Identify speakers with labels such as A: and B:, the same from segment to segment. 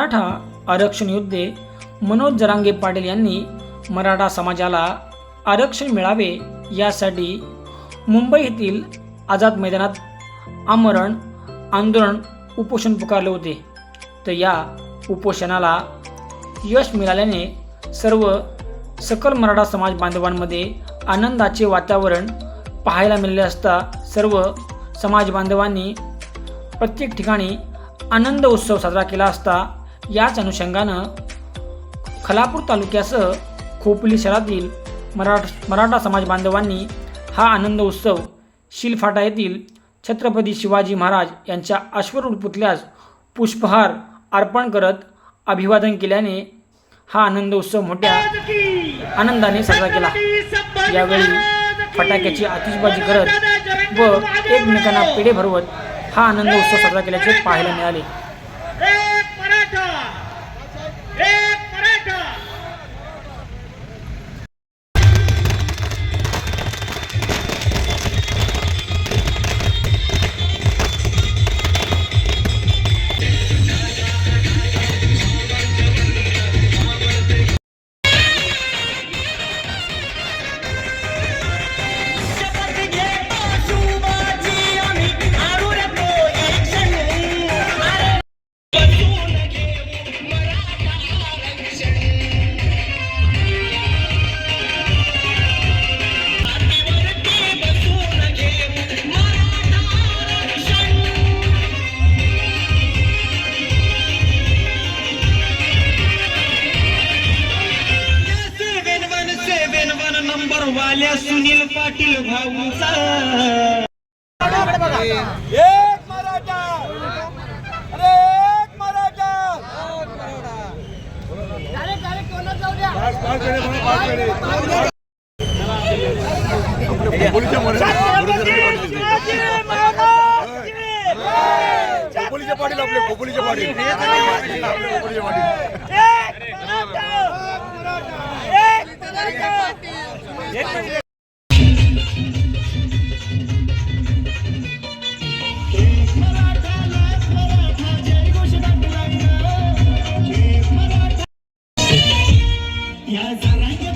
A: मराठा आरक्षण योद्धे मनोज जरांगे पाटील यांनी मराठा समाजाला आरक्षण मिळावे यासाठी मुंबई येथील आझाद मैदानात आमरण आंदोलन उपोषण पुकारले होते. तर या उपोषणाला यश मिळाल्याने सर्व सकल मराठा समाज बांधवांमध्ये आनंदाचे वातावरण पाहायला मिळाले असता सर्व समाज बांधवांनी प्रत्येक ठिकाणी आनंद उत्सव साजरा केला असता याच अनुषंगानं खलापूर तालुक्यासह खोपोली शहरातील मराठ मराठा समाज बांधवांनी हा आनंद उत्सव शिलफाटा येथील छत्रपती शिवाजी महाराज यांच्या अश्वरूढ पुतल्यास पुष्पहार अर्पण करत अभिवादन केल्याने हा आनंद उत्सव मोठ्या आनंदाने साजरा केला. यावेळी फटाक्याची आतिषबाजी करत व एकमेकांना पेढे भरवत हा आनंद उत्सव साजरा केल्याचे पाहायला मिळाले.
B: पाटील
C: एक मराठा अरे एक मराठा. खोपोलीचे पाटील आपले खोपोलीचे पाटील आपले खोपोलीचे पाटील
B: Arranque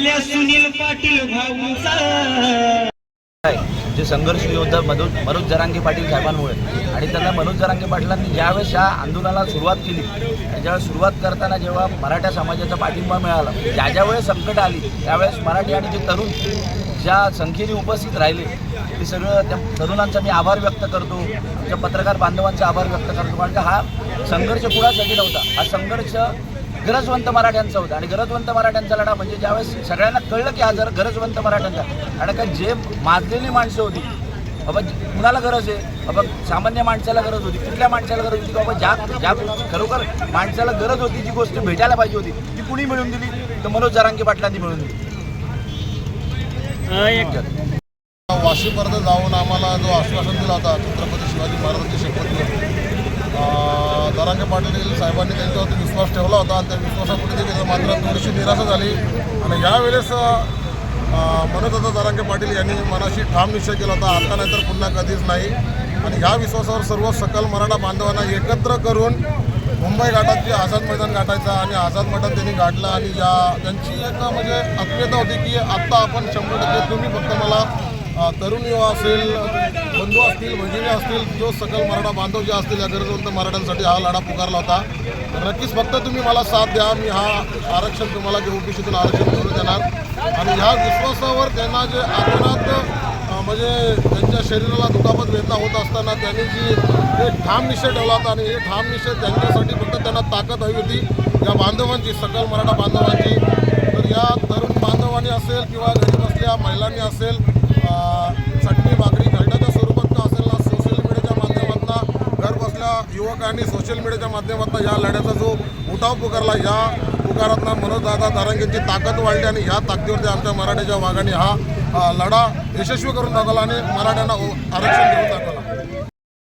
B: झाल्या सुनील पाटील भाऊचा.
D: जे संघर्ष योद्धा मनोज मनोज जरांगे पाटील साहेबांमुळे आणि त्यांना मनोज जरांगे पाटलांनी ज्यावेळेस या आंदोलनाला सुरुवात केली आणि ज्यावेळेस सुरुवात करताना जेव्हा मराठा समाजाचा पाठिंबा मिळाला ज्या ज्या वेळेस संकट आली त्यावेळेस मराठी आणि जे तरुण ज्या संख्येने उपस्थित राहिले ते सगळं त्या तरुणांचा मी आभार व्यक्त करतो आमच्या पत्रकार बांधवांचा आभार व्यक्त करतो. कारण का हा संघर्ष कुणासाठी नव्हता? हा संघर्ष गरजवंत मराठ्यांचा होता. आणि गरजवंत मराठ्यांचा लढा म्हणजे ज्यावेळेस सगळ्यांना कळलं की हा जर गरजवंत मराठ्यांचा आणि का जे माजलेली माणसं होती बाबा कुणाला गरज आहे? बाबा सामान्य माणसाला गरज होती. कुठल्या माणसाला गरज होती? बाबा ज्या ज्या खरोखर माणसाला गरज होती जी गोष्ट भेटायला पाहिजे होती ती कुणी मिळून दिली? तर मनोज जरांगे पाटलांनी मिळून दिली.
E: वाशीपर्यंत जाऊन आम्हाला जो आश्वासन दिला होता छत्रपती शिवाजी महाराजांची शपथ दरांगे पाटील साहेबांनी त्यांच्यावरती विश्वास ठेवला होता आणि त्या विश्वासापुढे ते मात्र थोडीशी निराशा झाली. आणि यावेळेस म्हणत मनोजदादा दरांगे पाटील यांनी मनाशी ठाम निश्चय केला होता आता नाहीतर पुन्हा कधीच नाही. आणि ह्या विश्वासावर सर्व सकल मराठा बांधवांना एकत्र करून मुंबई घाटाची आझाद मैदान गाठायचा आणि आझाद मैदान त्यांनी गाठलं आणि ज्या त्यांची एक म्हणजे आत्मीयता होती की आत्ता आपण शंभर टक्के तुम्ही फक्त मला तरुण युवा असेल बंधू असतील भगिनी असतील जो सकल मराठा बांधव जे असतील या गरजवंत मराठ्यांसाठी हा लढा पुकारला होता. नक्कीच फक्त तुम्ही मला साथ द्या मी हा आरक्षण तुम्हाला जे ओबीसीतून आरक्षण करून देणार. आणि ह्या विश्वासावर त्यांना जे आतोनात म्हणजे त्यांच्या शरीराला दुखापत वेदना होत असताना त्यांनी जी एक ठाम निश्चय ठेवला होता आणि हे ठाम निश्चय त्यांच्यासाठी फक्त त्यांना ताकद हवी होती. या बांधवांची सकल मराठा बांधवांची. तर या तरुण बांधवांनी असेल किंवा घरी बसल्या महिलांनी असेल अ, चटणी भाकरी खरड्याच्या स्वरूपात का असेल ना सोशल मीडियाच्या माध्यमातून घर बसल्या युवकांनी सोशल मीडियाच्या माध्यमातून या लढ्याचा जो उठाव पुकारला या पुकारातनं मनोजदादा दारांगेंची ताकद वाढली आणि ह्या ताकदीवरती आमच्या मराठ्याच्या वाघाने हा लढा यशस्वी करून दाखवला आणि मराठ्यांना आरक्षण देऊन दाखवला.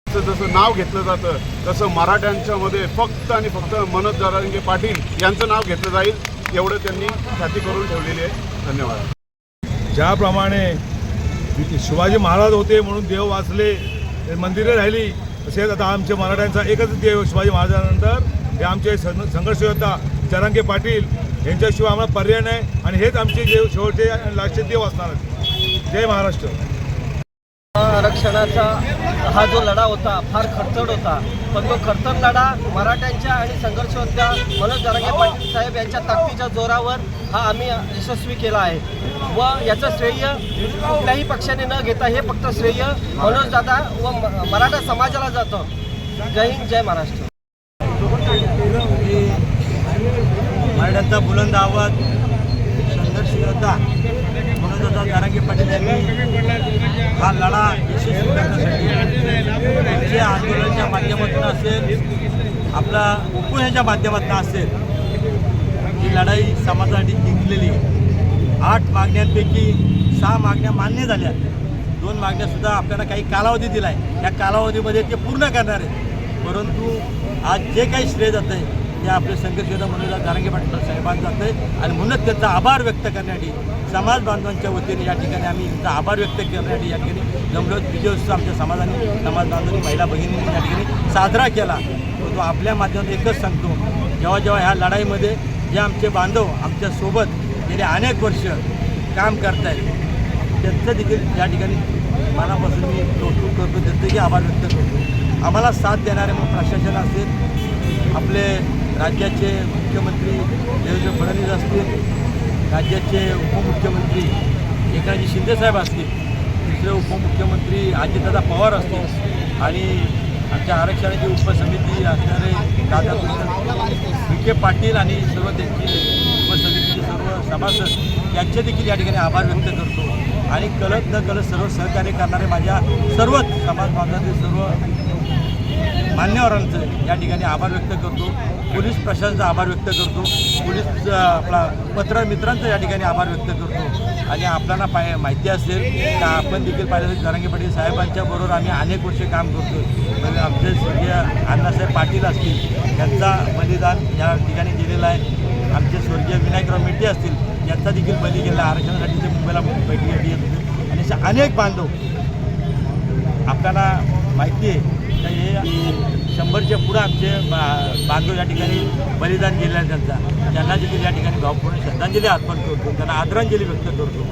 C: जसं जसं नाव घेतलं जातं तसं मराठ्यांच्या मध्ये फक्त आणि फक्त मनोज जरांगे पाटील यांचं नाव घेतलं जाईल एवढं त्यांनी ख्याती करून ठेवलेली आहे. धन्यवाद.
F: ज्याप्रमाणे शिवाजी महाराज होते म्हणून देव वाचले मंदिरे राहिली तसेच आता आमच्या मराठ्यांचा एकच देव शिवाजी महाराजांनंतर हे आमचे सं संघर्षयोद्धा चरांगे पाटील यांच्याशिवाय आम्हाला पर्याय नाही आणि हेच आमचे देव शेवटचे आणि लास्टचे देव असणार जय महाराष्ट्र.
G: आरक्षणाचा हा जो लढा होता फार खडचड होता. पण तो खडचड लढा मराठ्यांच्या आणि संघर्ष होत्या मनोज जरांगे पाटील साहेब यांच्या ताकदीच्या जोरावर हा आम्ही यशस्वी केला आहे. व याचं श्रेय कुठल्याही पक्षाने न घेता हे फक्त श्रेय मनोज दादा व म- मराठा समाजाला जातं. जय हिंद जय महाराष्ट्र.
H: मराठ्यांचा बुलंद आवाज संघर्ष योद्धा मनोज दादा जारांगे पाटील यांनी हा लढा यशस्वी करण्यासाठी जे आंदोलनाच्या माध्यमातून असेल आपला उपोषणाच्या माध्यमातून असेल ही लढाई समाजासाठी जिंकलेली आहे. आठ मागण्यांपैकी सहा मागण्या मान्य झाल्या. दोन मागण्यासुद्धा आपल्याला काही कालावधी दिला आहे त्या कालावधीमध्ये ते पूर्ण करणार आहे परंतु आज जे काही श्रेय जातं आहे ते आपले संघर्षदा म्हणून गारंगे पाटील साहेबांना जातं आहे आणि म्हणूनच त्यांचा आभार व्यक्त करण्यासाठी समाज बांधवांच्या वतीने या ठिकाणी आम्ही त्यांचा आभार व्यक्त करण्यासाठी या ठिकाणी जमलो विजयोत्सव आमच्या समाजाने समाज बांधवांनी महिला भगिनींनी या ठिकाणी साजरा केला. परंतु आपल्या माध्यमात एकच सांगतो जेव्हा जेव्हा ह्या लढाईमध्ये जे आमचे बांधव आमच्यासोबत गेले अनेक वर्ष काम करतायत त्यांचं देखील या ठिकाणी मनापासून मी कौतुक करतो त्यांचंही आभार व्यक्त करतो. आम्हाला साथ देणारे मग प्रशासन असेल आपले राज्याचे मुख्यमंत्री देवेंद्र फडणवीस असतील राज्याचे उपमुख्यमंत्री एकनाथजी शिंदेसाहेब असतील दुसरे उपमुख्यमंत्री अजितदादा पवार असतील आणि आमच्या आरक्षणाची उपसमिती असणारे दादा विखे पाटील आणि सर्व त्यांची उपसमितीचे सर्व सभासद यांचे देखील या ठिकाणी आभार व्यक्त करतो. आणि कळत न कळत सर्व सहकार्य करणारे माझ्या सर्वच समाज बांधवातील सर्व मान्यवरांचं या ठिकाणी आभार व्यक्त करतो. पोलीस प्रशासनाचा आभार व्यक्त करतो. पोलीस आपला पत्र मित्रांचं या ठिकाणी आभार व्यक्त करतो. आणि आपल्याला पाय माहिती असेल तर आपण देखील पाहिलं तर जरांगे पाटील साहेबांच्या बरोबर आम्ही अनेक वर्षे काम करतो म्हणजे आमचे स्वर्गीय अण्णासाहेब पाटील असतील यांचा बलिदान या ठिकाणी गेलेला आहे. आमचे स्वर्गीय विनायकराव मेटे असतील यांचा देखील बली गेला आरक्षणासाठी ते मुंबईला बैठकीसाठी येत होते. आणि असे अनेक बांधव आपल्याला माहिती आहे तर शंभरच्या पुढं आमचे बा- बांधव या ठिकाणी बलिदान गेले आहे त्यांचा. त्यांना देखील या ठिकाणी भावपूर्ण श्रद्धांजली अर्पण करतो. त्यांना आदरांजली व्यक्त करतो.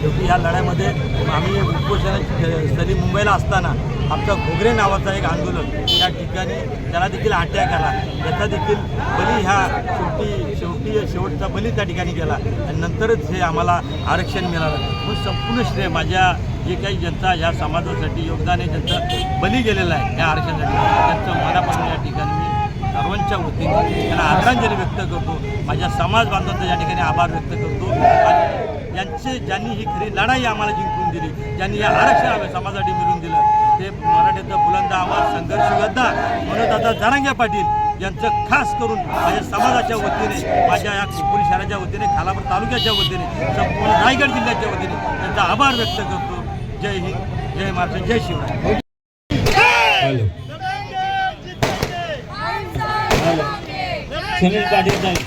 H: शेवटी या लढ्यामध्ये आम्ही उपोषणाची स्थळी मुंबईला असताना आमचा घोगरे नावाचा एक आंदोलन या ठिकाणी त्याला देखील अटॅक आला. त्याचा देखील बली ह्या शेवटी शेवटी शेवटचा बली त्या ठिकाणी गेला. आणि नंतरच हे आम्हाला आरक्षण मिळालं. म्हणून संपूर्ण श्रेय माझ्या जे काही जनता या समाजासाठी योगदान आहे त्यांचं बली गेलेलं आहे या आरक्षणासाठी. त्यांचं मनापासून या ठिकाणी मी सर्वांच्या वतीने त्यांना आदरांजली व्यक्त करतो. माझ्या समाज बांधवांचा या ठिकाणी आभार व्यक्त करतो. आणि यांचे ज्यांनी ही खरी लढाई आम्हाला जिंकून दिली ज्यांनी या आरक्षण समाजासाठी मिळवून दिलं ते मराठ्याचा बुलंद आवाज संघर्ष योद्धा म्हणून दादा जरांगे पाटील यांचं खास करून माझ्या समाजाच्या वतीने माझ्या या खोपोली शहराच्या वतीने खालापूर तालुक्याच्या वतीने संपूर्ण रायगड जिल्ह्याच्या वतीने त्यांचा आभार व्यक्त करतो. जय हिंद जय महाराष्ट्र जय शिवराय
I: सुनील पाटील साहेब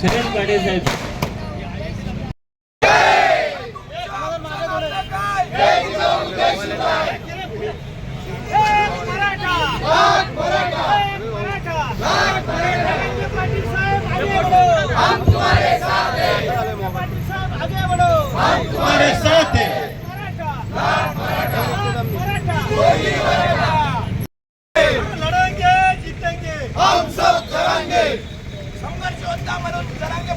I: सुनील पाटील साहेब
B: मराठा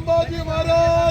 G: संभाजी महाराज